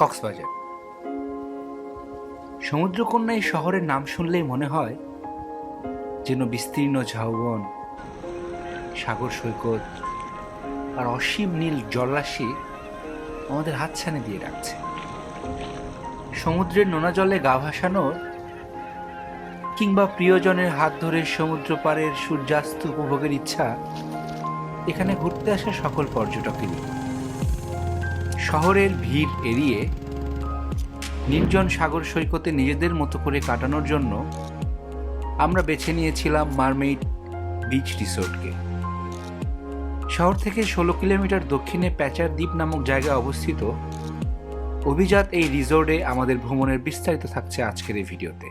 কক্সবাজার। সমুদ্রকন্যা এই শহরের নাম শুনলেই মনে হয় যেন বিস্তীর্ণ ঝাউবন, সাগর সৈকত আর অসীম নীল জলরাশি আমাদের হাতছানি দিয়ে রাখছে সমুদ্রের নোনা জলে গা ভাসানোর কিংবা প্রিয়জনের হাত ধরে সমুদ্র পাড়ের সূর্যাস্ত উপভোগের ইচ্ছা, এখানে ঘুরতে আসা সকল পর্যটকেরই। শহরের ভিড় এড়িয়ে নির্জন সাগর সৈকতে নিজেদের মতো করে কাটানোর জন্য আমরা বেছে নিয়েছিলাম মারমেইড বিচ রিসোর্টকে। শহর থেকে ষোলো কিলোমিটার দক্ষিণে প্যাচার দ্বীপ নামক জায়গায় অবস্থিত অভিজাত এই রিসোর্টে আমাদের ভ্রমণের বিস্তারিত থাকছে আজকের এই ভিডিওতে।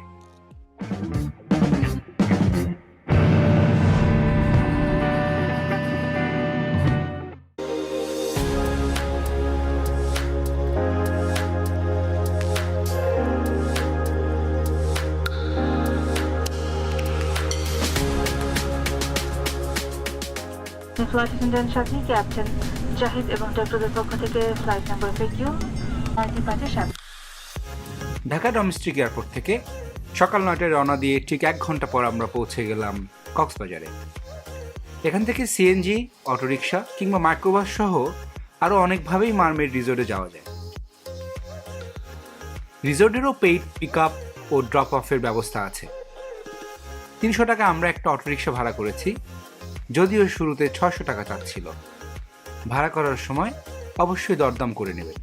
ফ্লাইট অ্যাটেন্ডেন্ট ক্যাপ্টেন জাহিদ এবং ডক্টরদের পক্ষ থেকে flight number PQ Dhaka domestic airport থেকে সকাল নয়টায় রওনা দিয়ে ঠিক এক ঘণ্টা পর আমরা পৌঁছে গেলাম কক্সবাজারে। এখান থেকে সিএনজি অটোরিকশা কিংবা মাইক্রোবাস সহ আরও অনেকভাবেই মারমেড রিসোর্টে যাওয়া যায়। রিসোর্টেরও পেইড পিক আপ ও ড্রপ অফের ব্যবস্থা আছে। তিনশো টাকা আমরা একটা অটোরিকশা ভাড়া করেছি। যদিও শুরুতে ছশো টাকা চাচ্ছিল। ভাড়া করার সময় অবশ্যই দরদাম করে নেবেন।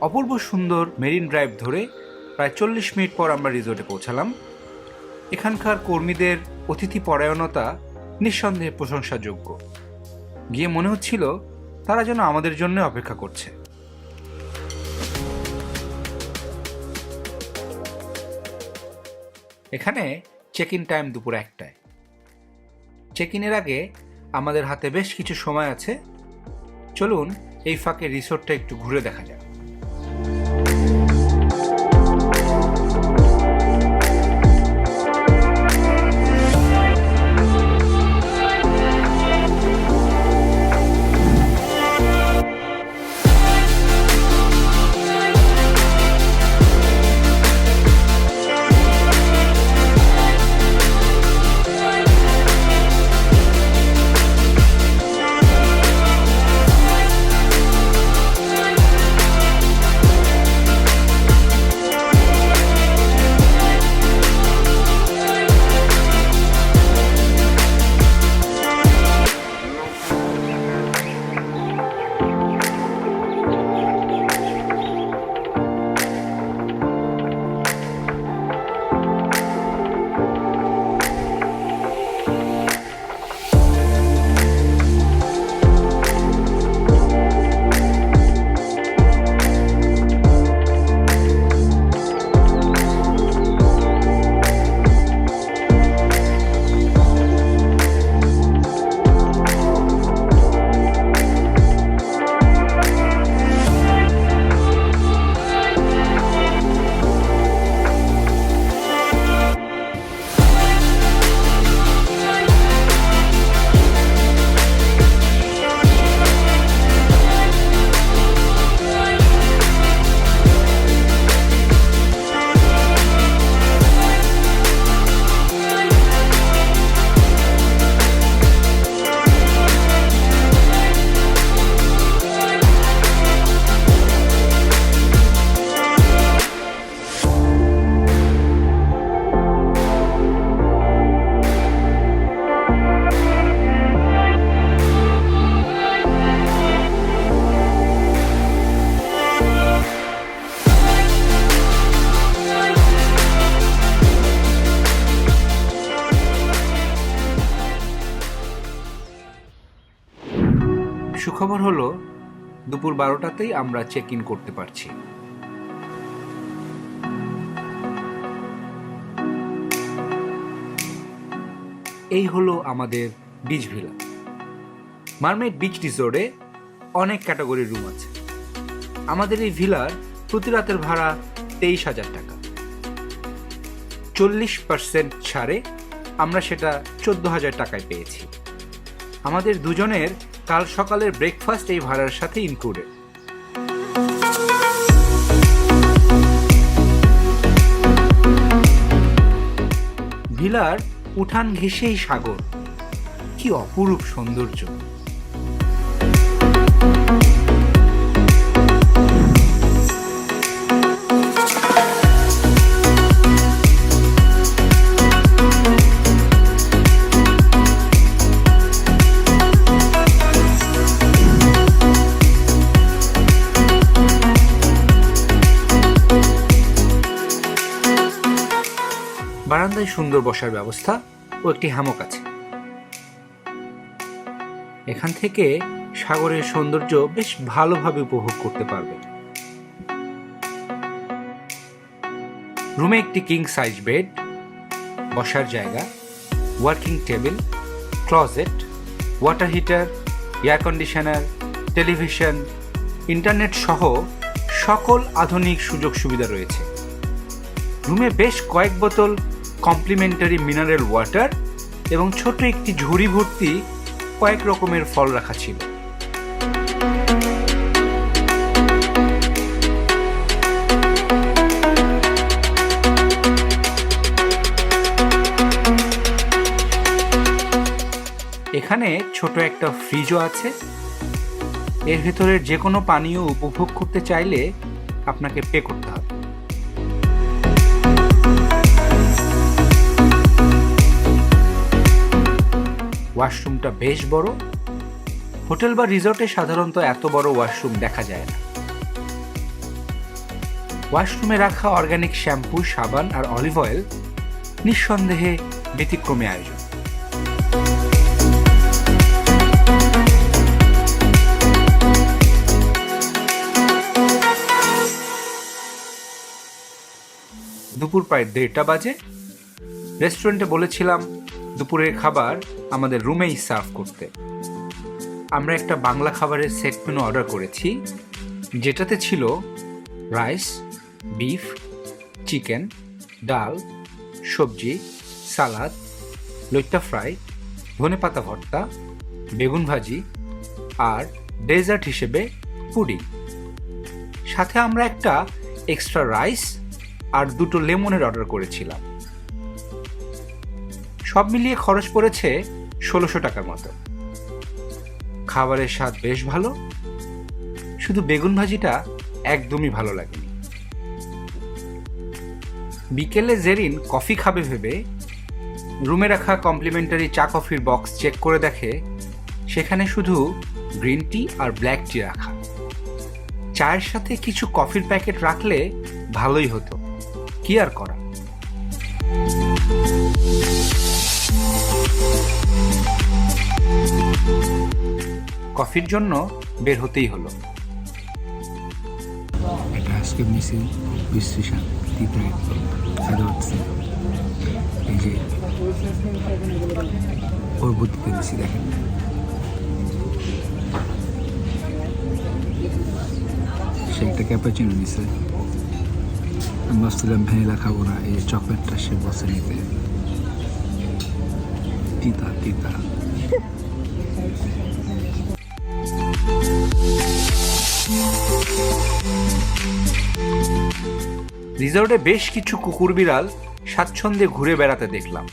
অপূর্ব সুন্দর মেরিন ড্রাইভ ধরে প্রায় চল্লিশ মিনিট পর আমরা রিসোর্টে পৌঁছালাম। এখানকার কর্মীদের অতিথি পরায়ণতা নিঃসন্দেহে প্রশংসাযোগ্য। গিয়ে মনে হচ্ছিল তারা যেন আমাদের জন্য অপেক্ষা করছে। এখানে চেক ইন টাইম দুপুর একটায়। চেক ইনের আগে আমাদের হাতে বেশ কিছু সময় আছে। চলুন এই ফাঁকে রিসোর্টটা একটু ঘুরে দেখা যাক। সুখবর হলো, দুপুর বারোটাতেই আমরা চেক ইন করতে পারছি। এই হলো আমাদের বিচ ভিলা মারমেড বিচ রিসোর্টে অনেক ক্যাটাগরির রুম আছে। আমাদের এই ভিলার প্রতি রাতের ভাড়া তেইশ হাজার টাকা। চল্লিশ পার্সেন্ট ছাড়ে আমরা সেটা চোদ্দ হাজার টাকায় পেয়েছি। আমাদের দুজনের কাল সকালের ব্রেকফাস্ট এই ভাড়ার সাথে ইনক্লুডেড ভিলার উঠান ঘেঁষেই সাগর। কি অপরূপ সৌন্দর্য। বারান্দায় সুন্দর বসার ব্যবস্থা ও একটি হ্যামক আছে। এখান থেকে সাগরের সৌন্দর্য বেশ ভালোভাবে উপভোগ করতে পারবে। রুমে একটি কিং সাইজ বেড বসার জায়গা working table closet water heater air conditioner television internet সহ সকল আধুনিক সুযোগ সুবিধা রয়েছে। রুমে বেশ কয়েক বোতল কমপ্লিমেন্টারি মিনারেল ওয়াটার এবং ছোট একটি ঝুড়ি ভর্তি কয়েক রকমের ফল রাখা ছিল। এখানে ছোট একটা ফ্রিজও আছে। এর ভেতরের যে কোনো পানীয় উপভোগ করতে চাইলে আপনাকে পে করতে হবে। ওয়াশরুমটা বেশ বড়। হোটেল বা রিসর্টে সাধারণত এত বড় ওয়াশরুম দেখা যায় না। ওয়াশরুমে রাখা অর্গানিক শ্যাম্পু, সাবান আর অলিভ অয়েল নিঃসন্দেহে ব্যতিক্রমে আয়োজন। দুপুর প্রায় দেড়টা বাজে। রেস্টুরেন্টে বলেছিলাম দুপুরের খাবার আমাদের রুমেই সার্ভ করতে। আমরা একটা বাংলা খাবারের সেট মেনু অর্ডার করেছি, যেটাতে ছিল রাইস বিফ চিকেন ডাল, সবজি, সালাদ, লইট্টা ফ্রাই ধনেপাতা ভর্তা, বেগুন ভাজি আর ডেজার্ট হিসেবে পুডিং। সাথে আমরা একটা এক্সট্রা রাইস আর দুটো লেমনের অর্ডার করেছিলাম। সব মিলিয়ে খরচ পড়েছে ষোলোশো টাকার মতো। খাবারের স্বাদ বেশ ভালো, শুধু বেগুন ভাজিটা একদমই ভালো লাগেনি। বিকেলে জেরিন কফি খাবে ভেবে রুমে রাখা কমপ্লিমেন্টারি চা কফির বক্স চেক করে দেখে সেখানে শুধু গ্রিন টি আর ব্ল্যাক টি রাখা। চায়ের সাথে কিছু কফির প্যাকেট রাখলে ভালোই হতো। কি আর করা কফির জন্য বের হতেই হলো। আজকে মিসিং হচ্ছে এই যে দেখেন। সে একটা ভ্যানিলা খাব না, এই চকলেটটা সে বসে নিতে তিতা তিতা। রিসর্টে বেশ কিছু কুকুর বিড়াল স্বাচ্ছন্দ্যে ঘুরে বেড়াতে দেখলাম।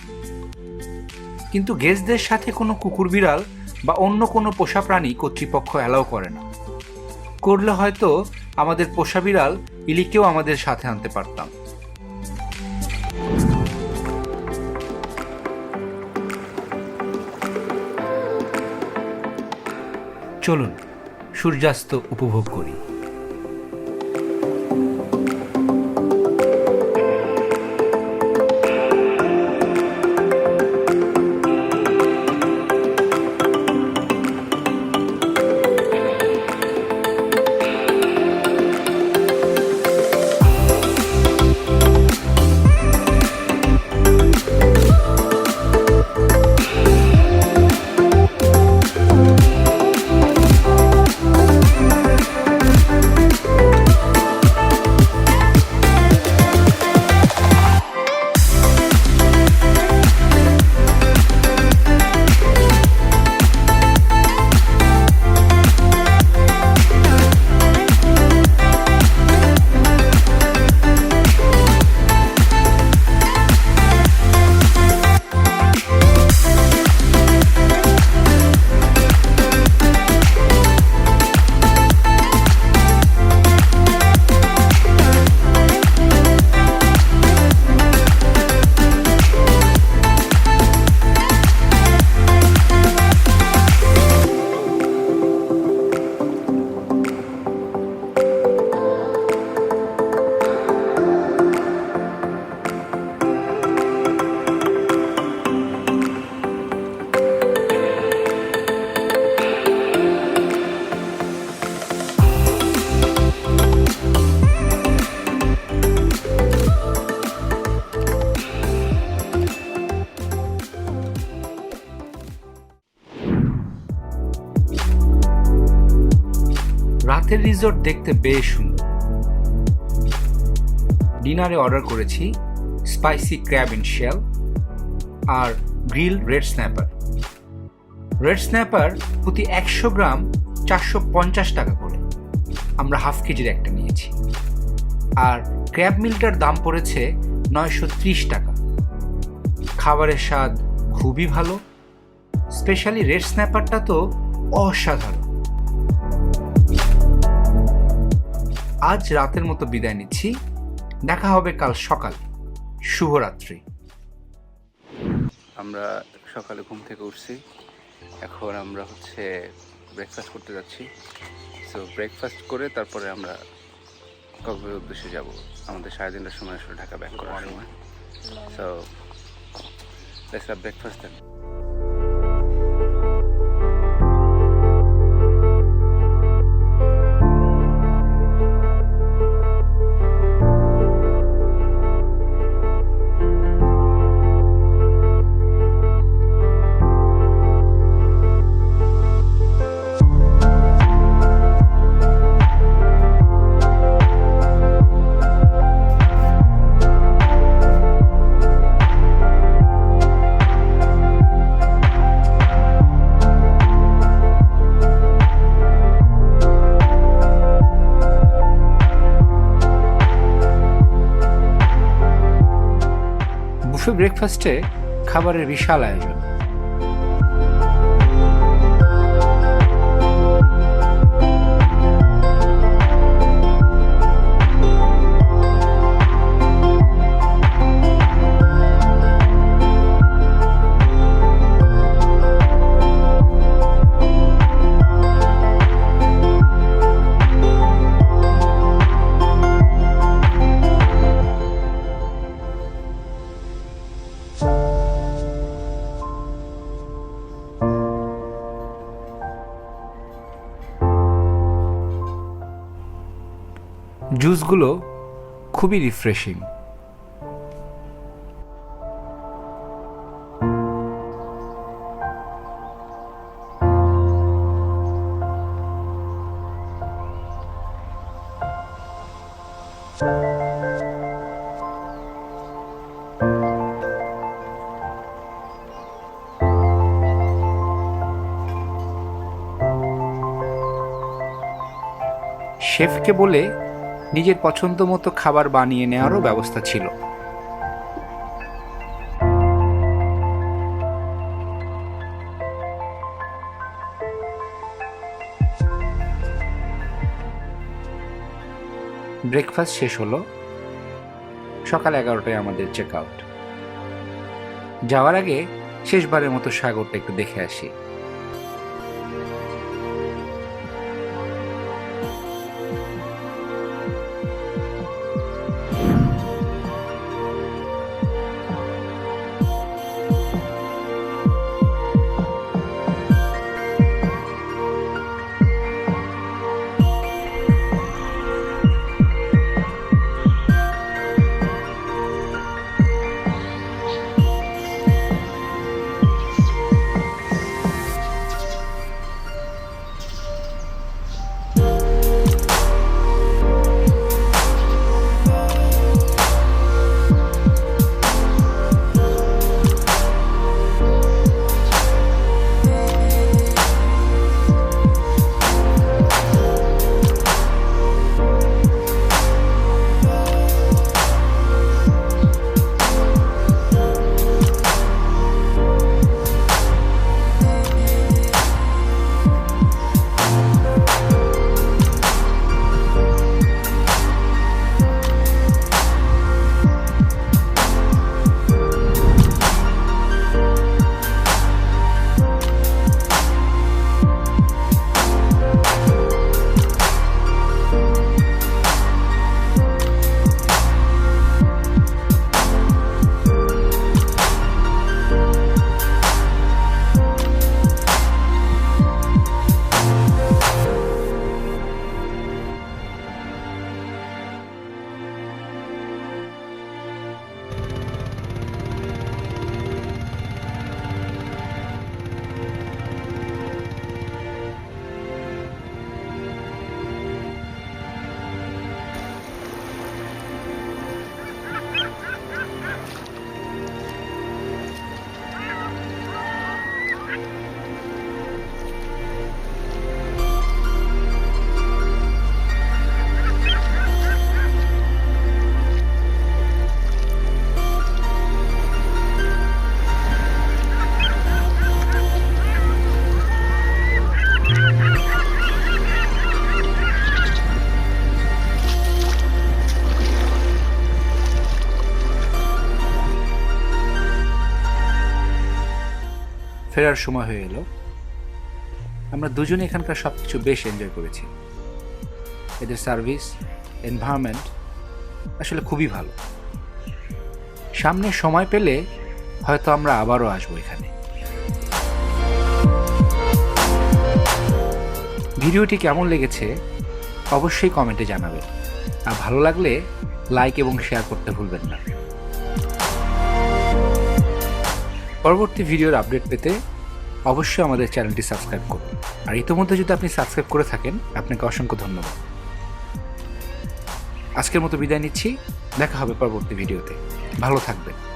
কিন্তু গেস্টদের সাথে কোনো কুকুর বিড়াল বা অন্য কোনো পোষা প্রাণী কর্তৃপক্ষ অ্যালাউ করে না। করলে হয়তো আমাদের পোষা বিড়াল ইলিকেও আমাদের সাথে আনতে পারতাম। চলুন সূর্যাস্ত উপভোগ করি। রাতের রিসোর্ট দেখতে বেশ সুন্দর। ডিনারে অর্ডার করেছি spicy crab in shell R grill red snapper red snapper প্রতি একশো গ্রাম চারশো পঞ্চাশ টাকা করে। আমরা হাফ কেজির একটা নিয়েছি। আর ক্র্যাব মিলটার দাম পড়েছে নয়শো ত্রিশ টাকা। খাবারের স্বাদ খুবই ভালো। স্পেশালি রেড স্ন্যাপারটা তো অসাধারণ। আজ রাতের মতো বিদায় নিচ্ছি। দেখা হবে কাল সকাল। শুভরাত্রি। আমরা সকালে ঘুম থেকে উঠছি। এখন আমরা হচ্ছে ব্রেকফাস্ট করতে যাচ্ছি। সো ব্রেকফাস্ট করে তারপরে আমরা কক্সবাজার উদ্দেশ্যে যাব। আমাদের সাড়ে তিনটার সময় আসলে ঢাকা ব্যাক করার সময় সো ব্রেকফাস্ট দেন বুফে ব্রেকফাস্টে খাবারের বিশাল আয়োজন। জুসগুলো খুবই রিফ্রেশিং। শেফকে বলে নিজের পছন্দ মতো খাবার বানিয়ে নেওয়ারও ব্যবস্থা ছিল। ব্রেকফাস্ট শেষ হলো। সকাল এগারোটায় আমাদের চেক আউট। যাওয়ার আগে শেষবারের মতো সাগরটা একটু দেখে আসি। ফেরার সময় হয়ে এলো। আমরা দুজনে এখানকার সব কিছু বেশ এনজয় করেছি। এদের সার্ভিস এনভায়রনমেন্ট আসলে খুবই ভালো। সামনে সময় পেলে হয়তো আমরা আবারও আসব এখানে। ভিডিওটি কেমন লেগেছে অবশ্যই কমেন্টে জানাবেন। আর ভালো লাগলে লাইক এবং শেয়ার করতে ভুলবেন না। পরবর্তী ভিডিওর আপডেট পেতে অবশ্যই আমাদের চ্যানেলটি সাবস্ক্রাইব করুন। আর ইতিমধ্যে যদি আপনি সাবস্ক্রাইব করে থাকেন, আপনাকে অসংখ্য ধন্যবাদ। আজকের মতো বিদায় নিচ্ছি। দেখা হবে পরবর্তী ভিডিওতে। ভালো থাকবেন।